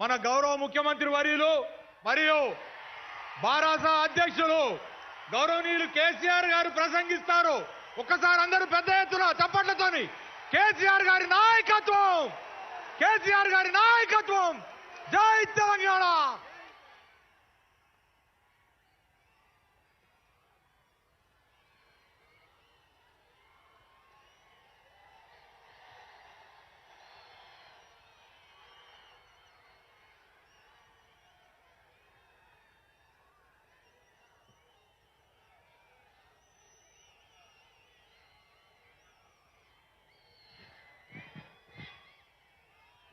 మన గౌరవ ముఖ్యమంత్రి వర్యులు మరియు బారాస అధ్యక్షులు గౌరవనీయులు కేసీఆర్ గారు ప్రసంగిస్తారు. ఒక్కసారి అందరూ పెద్ద ఎత్తున చప్పట్లతోని కేసీఆర్ గారి నాయకత్వం! కేసీఆర్ గారి నాయకత్వం! జై తెలంగాణ!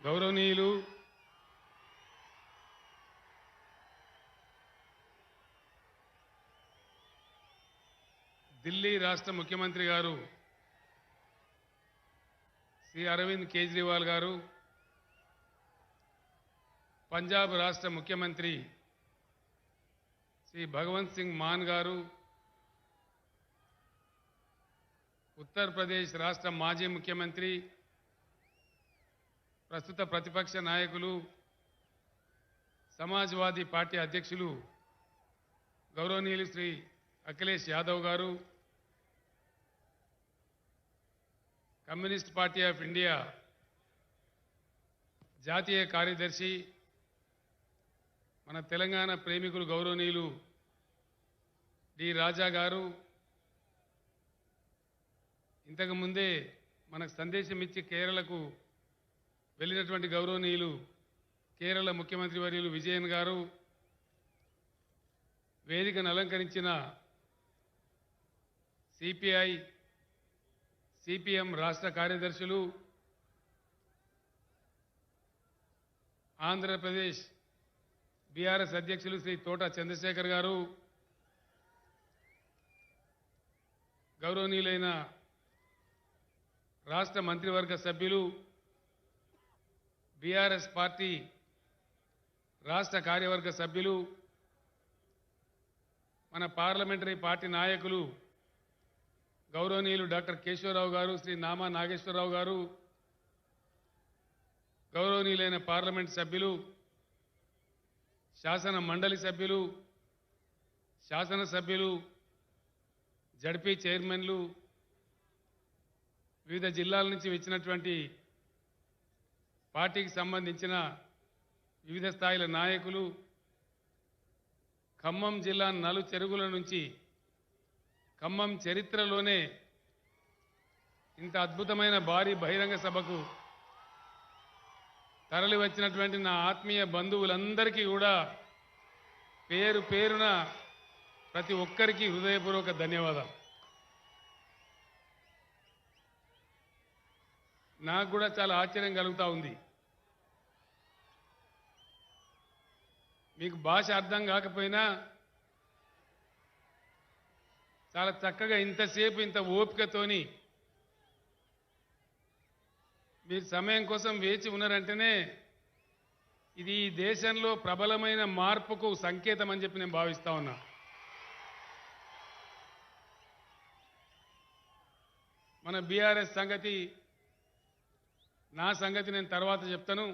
గౌరవనీయులు ఢిల్లీ రాష్ట్ర ముఖ్యమంత్రి గారు శ్రీ అరవింద్ కేజ్రీవాల్ గారు పంజాబ్ రాష్ట్ర ముఖ్యమంత్రి శ్రీ భగవంత్ సింగ్ మాన్ గారు ఉత్తరప్రదేశ్ రాష్ట్ర మాజీ ముఖ్యమంత్రి ప్రస్తుత ప్రతిపక్ష నాయకులు సమాజ్వాదీ పార్టీ అధ్యక్షులు గౌరవనీయులు శ్రీ అఖిలేష్ యాదవ్ గారు కమ్యూనిస్ట్ పార్టీ ఆఫ్ ఇండియా జాతీయ కార్యదర్శి మన తెలంగాణ ప్రేమికులు గౌరవనీయులు డి రాజా గారు ఇంతకు ముందే మనకు సందేశం ఇచ్చి కేరళకు వెళ్ళినటువంటి గౌరవనీయులు కేరళ ముఖ్యమంత్రి వర్యులు విజయన్ గారు వేదికను అలంకరించిన సిపిఐ సిపిఎం రాష్ట్ర కార్యదర్శులు ఆంధ్రప్రదేశ్ బీఆర్ఎస్ అధ్యక్షులు శ్రీ తోట చంద్రశేఖర్ గారు గౌరవనీయులైన రాష్ట్ర మంత్రివర్గ సభ్యులు బీఆర్ఎస్ పార్టీ రాష్ట్ర కార్యవర్గ సభ్యులు మన పార్లమెంటరీ పార్టీ నాయకులు గౌరవనీయులు డాక్టర్ కేశవరావు గారు శ్రీ నామా నాగేశ్వరరావు గారు గౌరవనీయులైన పార్లమెంట్ సభ్యులు శాసన మండలి సభ్యులు శాసన సభ్యులు జడ్పీ చైర్మన్లు వివిధ జిల్లాల నుంచి వచ్చినటువంటి పార్టీకి సంబంధించిన వివిధ స్థాయిల నాయకులు ఖమ్మం జిల్లా నలు చెరుగుల నుంచి ఖమ్మం చరిత్రలోనే ఇంత అద్భుతమైన భారీ బహిరంగ సభకు తరలి వచ్చినటువంటి నా ఆత్మీయ బంధువులందరికీ కూడా పేరు పేరున ప్రతి ఒక్కరికి హృదయపూర్వక ధన్యవాదాలు. నాకు కూడా చాలా ఆశ్చర్యం కలుగుతూ ఉంది. మీకు భాష అర్థం కాకపోయినా చాలా చక్కగా ఇంతసేపు ఇంత ఓపికతోని మీరు సమయం కోసం వేచి ఉన్నారంటేనే ఇది ఈ దేశంలో ప్రబలమైన మార్పుకు సంకేతం అని చెప్పి నేను భావిస్తా ఉన్నా. మన బీఆర్ఎస్ సంగతి నా సంగతి నేను తర్వాత చెప్తాను.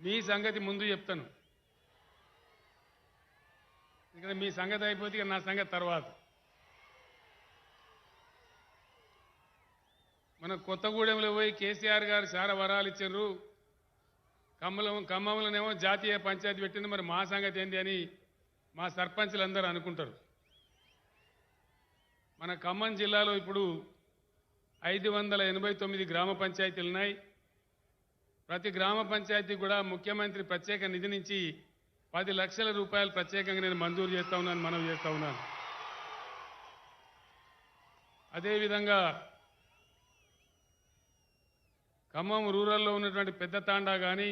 మీ సంగతి ముందు చెప్తాను. ఇక్కడ మీ సంగతి అయిపోతే నా సంగతి తర్వాత. మన కొత్తగూడెంలో పోయి కేసీఆర్ గారు చాలా వరాలు ఇచ్చారు. కమ్మలం ఖమ్మంలోనేమో జాతీయ పంచాయతీ పెట్టింది. మరి మా సంగతి ఏంది అని మా సర్పంచ్లు అందరూ అనుకుంటారు. మన ఖమ్మం జిల్లాలో ఇప్పుడు ఐదు వందల ఎనభై తొమ్మిది గ్రామ పంచాయతీలు ఉన్నాయి ప్రతి గ్రామ పంచాయతీ కూడా ముఖ్యమంత్రి ప్రత్యేక నిధి నుంచి పది లక్షల రూపాయలు ప్రత్యేకంగా నేను మంజూరు చేస్తా ఉన్నాను మనం చేస్తా ఉన్నాను. అదేవిధంగా ఖమ్మం రూరల్లో ఉన్నటువంటి పెద్ద తాండా కానీ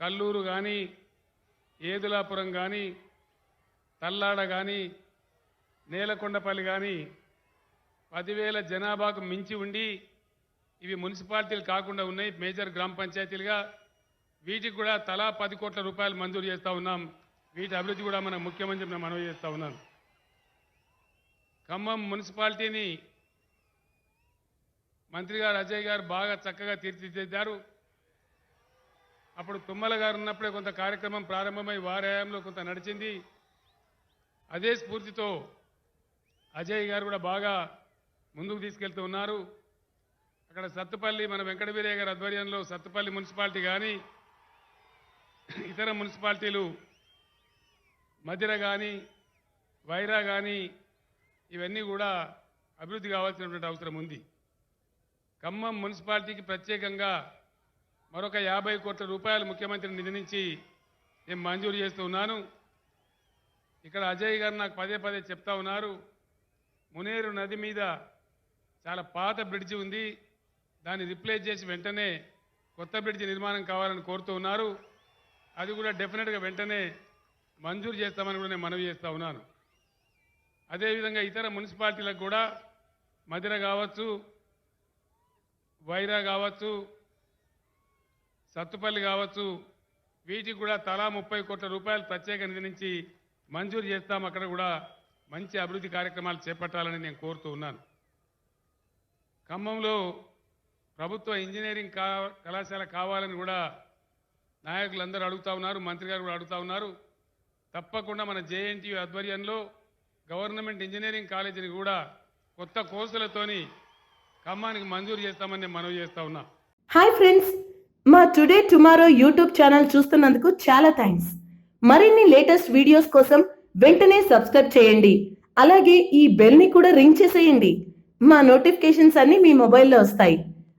కల్లూరు కానీ ఏదులాపురం కానీ తల్లాడ కానీ నేలకొండపల్లి కానీ పదివేల జనాభాకు మించి ఉండి ఇవి మున్సిపాలిటీలు కాకుండా ఉన్నాయి. మేజర్ గ్రామ పంచాయతీలుగా వీటికి కూడా తలా పది కోట్ల రూపాయలు మంజూరు చేస్తూ ఉన్నాం. వీటి అభివృద్ధి కూడా మన ముఖ్యమంత్రి నేను మనవి చేస్తూ ఉన్నాను. ఖమ్మం మున్సిపాలిటీని మంత్రి గారు అజయ్ గారు బాగా చక్కగా తీర్చిదిద్దారు. అప్పుడు తుమ్మల గారు ఉన్నప్పుడే కొంత కార్యక్రమం ప్రారంభమై వారాయంలో కొంత నడిచింది. అదే స్ఫూర్తితో అజయ్ గారు కూడా బాగా ముందుకు తీసుకెళ్తూ ఉన్నారు. అక్కడ సత్తుపల్లి మన వెంకట వీరయ్య గారి ఆధ్వర్యంలో సత్తుపల్లి మున్సిపాలిటీ కానీ ఇతర మున్సిపాలిటీలు మధిర కానీ వైరా కానీ ఇవన్నీ కూడా అభివృద్ధి కావాల్సినటువంటి అవసరం ఉంది. ఖమ్మం మున్సిపాలిటీకి ప్రత్యేకంగా మరొక యాభై కోట్ల రూపాయలు ముఖ్యమంత్రి నిధి నుంచి నేను మంజూరు చేస్తూ ఉన్నాను. ఇక్కడ అజయ్ గారు నాకు పదే పదే చెప్తా ఉన్నారు. మునేరు నది మీద చాలా పాత బ్రిడ్జి ఉంది. దాన్ని రిప్లేస్ చేసి వెంటనే కొత్త బ్రిడ్జి నిర్మాణం కావాలని కోరుతూ ఉన్నారు. అది కూడా డెఫినెట్గా వెంటనే మంజూరు చేస్తామని కూడా నేను మనవి చేస్తూ ఉన్నాను. అదేవిధంగా ఇతర మున్సిపాలిటీలకు కూడా మదిర కావచ్చు వైరా కావచ్చు సత్తుపల్లి కావచ్చు వీటికి కూడా తలా ముప్పై కోట్ల రూపాయలు ప్రత్యేక నిధి నుంచి మంజూరు చేస్తాం. అక్కడ కూడా మంచి అభివృద్ధి కార్యక్రమాలు చేపట్టాలని నేను కోరుతూ ఉన్నాను. ఖమ్మంలో ప్రభుత్వ ఇంజనీరింగ్ కా కళాశాల కావాలని కూడా నాయకులందరూ అడుగుతా ఉన్నారు మంత్రి గారు కూడా అడుగుతా ఉన్నారు. తప్పకుండా మన జేఎన్టీయూ ఆధ్వర్యంలో గవర్నమెంట్ ఇంజనీరింగ్ కాలేజీని కూడా కొత్త కోర్సులతోని ఖమ్మానికి మంజూరు చేస్తామని మనవి చేస్తా ఉన్నా. హాయ్ ఫ్రెండ్స్ మా టుడే టుమారో యూట్యూబ్ ఛానల్ చూస్తున్నందుకు చాలా థ్యాంక్స్ మరిన్ని లేటెస్ట్ వీడియోస్ కోసం వెంటనే సబ్స్క్రైబ్ చేయండి. అలాగే ఈ బెల్ని కూడా రింగ్ చేసేయండి. మా నోటిఫికేషన్స్ అన్ని మీ మొబైల్లో వస్తాయి.